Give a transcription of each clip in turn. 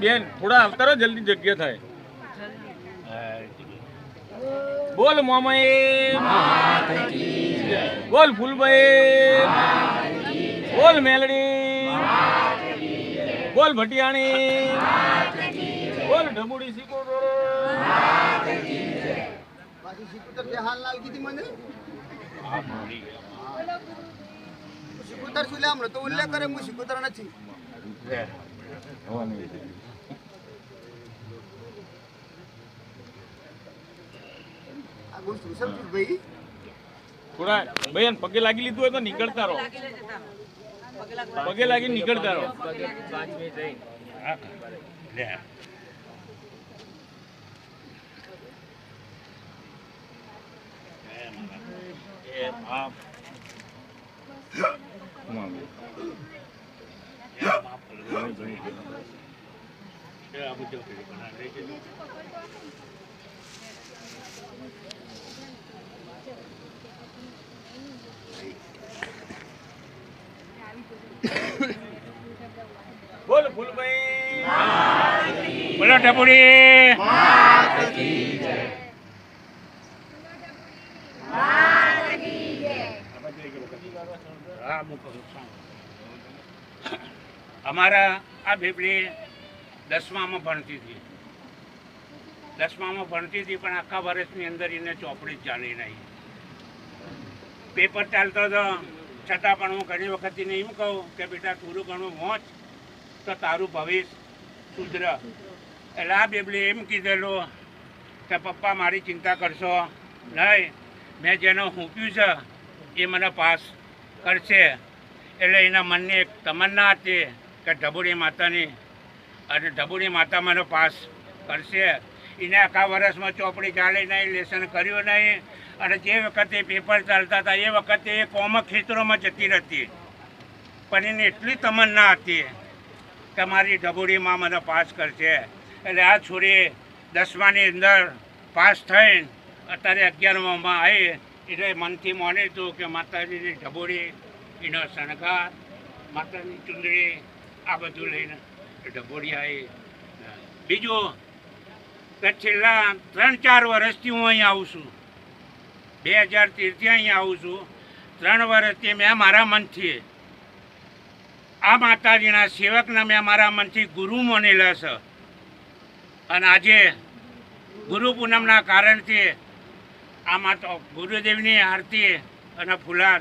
બેન, થોડા આવતા જલ્દી જગ્યા થાય. બોલ મોમય બોલ ફૂલભાઈ બોલ મેલડી. બોલ ભટિયાણી. બોલ ઢમુડી શીખો બાકી મને સિકુતર શું લે હમણાં તો ઉલ્લેખ કરે, હું સિકુતર નથી. થોડા ભાઈ પગે લાગી લીધું હોય તો નીકળતા રહો પગે લાગી નીકળતા રહો બોલ ફૂલભાઈ. બોલો ટપુડી. હા, મૂકો. અમારા આ બેબડી દસમામાં ભણતી હતી. દસમામાં ભણતી હતી, પણ આખા વર્ષની અંદર એને ચોપડી જ ચાલી નહીં. પેપર ચાલતો હતો. છતાં પણ હું ઘણી વખત એને એમ કહું કે, બેટા થોડું ઘણું વાંચ તો તારું ભવિષ્ય સુધર. એટલે આ બેબલી એમ કીધેલું કે, પપ્પા, મારી ચિંતા કરશો નહીં. મેં જેનો હુંપ્યું છે, એ મને પાસ કરશે. એટલે એના મનની એક તમન્ના હતી. કે ઢબુડી માતાની અને ઢબુડી માતા મને પાસ કરશે. એને આખા વર્ષમાં ચોપડી ચાલી નહીં લેસન કર્યું નહીં. અને જે વખતે પેપર ચાલતા હતા, એ વખતે એ કોમક ખેતરોમાં જતી રહેતી. પણ એને એટલી તમન્ના હતી કે મારી ઢબુડીમાં મને પાસ કરશે. એટલે આ છોરી દસમાની અંદર પાસ થઈને અત્યારે અગિયારમાં આવી એટલે મનથી માની હતું કે માતાજીની ઢબોડી એનો શણગાર, માતાની ચુંદડી આ બધું લઈને ઢબોડિયાએ બીજું કે છેલ્લા ત્રણ ચાર વર્ષથી હું અહીં આવું છું. બે હજાર તેરથી અહીં આવું છું. ત્રણ વર્ષથી મેં મારા મનથી. આ માતાજીના સેવકના મેં મારા મનથી ગુરુ માનેલા છે. અને આજે ગુરુ પૂનમના કારણથી આમાં તો ગુરુદેવની આરતી અને ફુલાર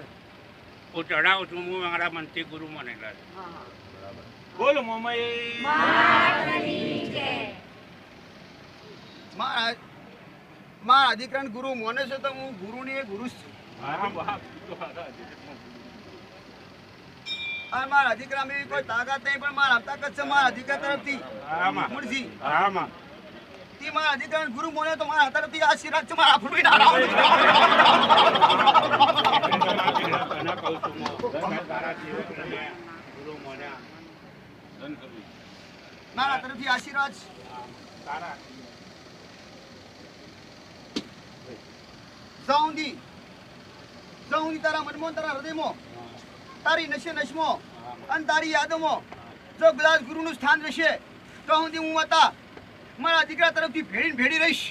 હું ચઢાવું છું. હું મારા મનથી ગુરુ માનેલા છે. બોલ મોમાઈ મારા મારા ગુરુ મોને છે તો હું ગુરુની એ ગુરુ જ છું. મારા કોઈ તાકાત નહીં પણ મારા તાકાત છે મારા તરફથી. મુરજી મારા અધિકરણ ગુરુ મોને તો મારા તરફથી આશીર્વાદ છે મારા ના મારા તરફથી આશીર્વાદ. તારા જાઉંદી તારા મનમાં, તારા હૃદયમાં. તારી નશે નશમો. અને તારી યાદોમાં. જો કદાચ ગુરુનું સ્થાન રહેશે, તો સુધી હું હતા મારા દીકરા તરફથી ભેડીને ભેડી રહીશ.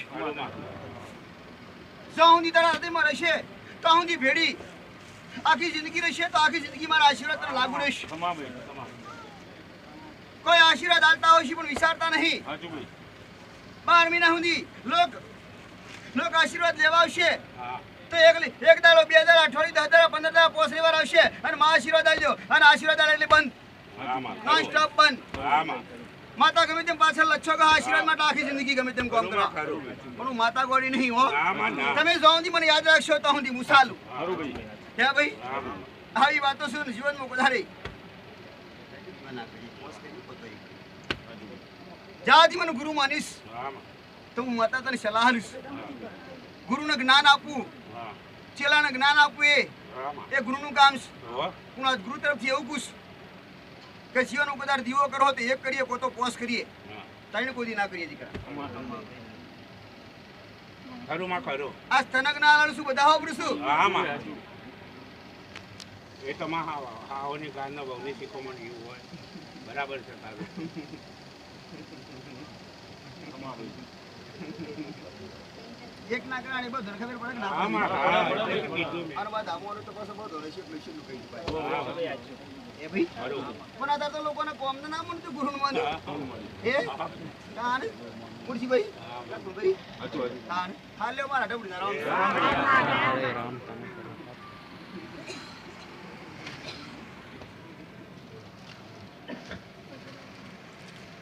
જો સુધી તારા હૃદયમાં રહેશે, તો સુધી ભેડી આખી જિંદગી રહેશે, તો આખી જિંદગી મારા આશીર્વાદ તને લાગુ રહીશ. કોઈ આશીર્વાદ આલતા હોય છે પણ વિચારતા નહીં. બાર મહિના સુધી લોક લોક આશીર્વાદ લેવા આવશે. તો એક એક દાડો બે હજાર અઠવાડિયું દસ હજાર પંદર દાડા પોસરી વાર આવશે. અને મા આશીર્વાદ આવજો અને આશીર્વાદ આવે એટલે બંધ. નોન સ્ટોપ બંધ. માતા ગમે તેમ પાછળ લચ્છો કહો આશીર્વાદ માટે આખી જિંદગી ગમે તેમ કામ કરો પણ હું માતા ગોળી નહીં હો. તમે જોઉંથી મને યાદ રાખશો તો હું મુસાલું હે ભાઈ. આવી વાતો શું જીવનમાં વધારે? જ્યાંથી મને ગુરુ માનીશ. તો હું માતા તને સલાહ લઈશ ગુરુને જ્ઞાન આપવું ચેલાને જ્ઞાન આપવું એ. એ ગુરુનું કામ છે. હું આજ ગુરુ તરફથી એવું પૂછ કે જીવન ઉપર દીવો કરો તો એક કરીએ કોતો પોસ કરીએ. તાઈને કોઈ ના કરીએ દીકરા. ખરું માં ખરું. આ સ્તનક ના શું બધા વાપરું છું આમાં એ તો માં હાવ હાવની ગાયના શીખો મને એવું હોય. બરાબર છે તારું એક ના કરાણી બધું ખબર પડે કે ના આમાં પડે? હા, એટલે કીધું મેં. આનો બાદ આમોનો તો પાછો બધો રહેશે એટલે શું કહી ભાઈ? એ ભાઈ? પણ આ તો લોકોને કોમ ના એ. ભાઈ મારા ના